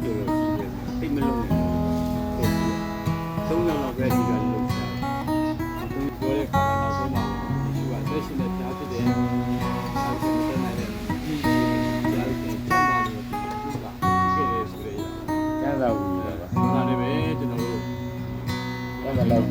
မလုပ်နဲ့သုံးလောက်ပဲဒီကလုပ်တာသူပြောတဲ့ခါမှာဆုံးမှာဒီကလက်ရှိနဲ့ကြားဖြစ်တဲ့အဲဒီမတနိုင်တဲ့ဒီကြားတဲ့ကျောင်းသားတွေဒီကခဲ့တယ်ဆိုတဲ့ကျန်းစာဘူးလေပါဒါလည်းပဲကျွန်တော်တို့ကျန်းစာလောက်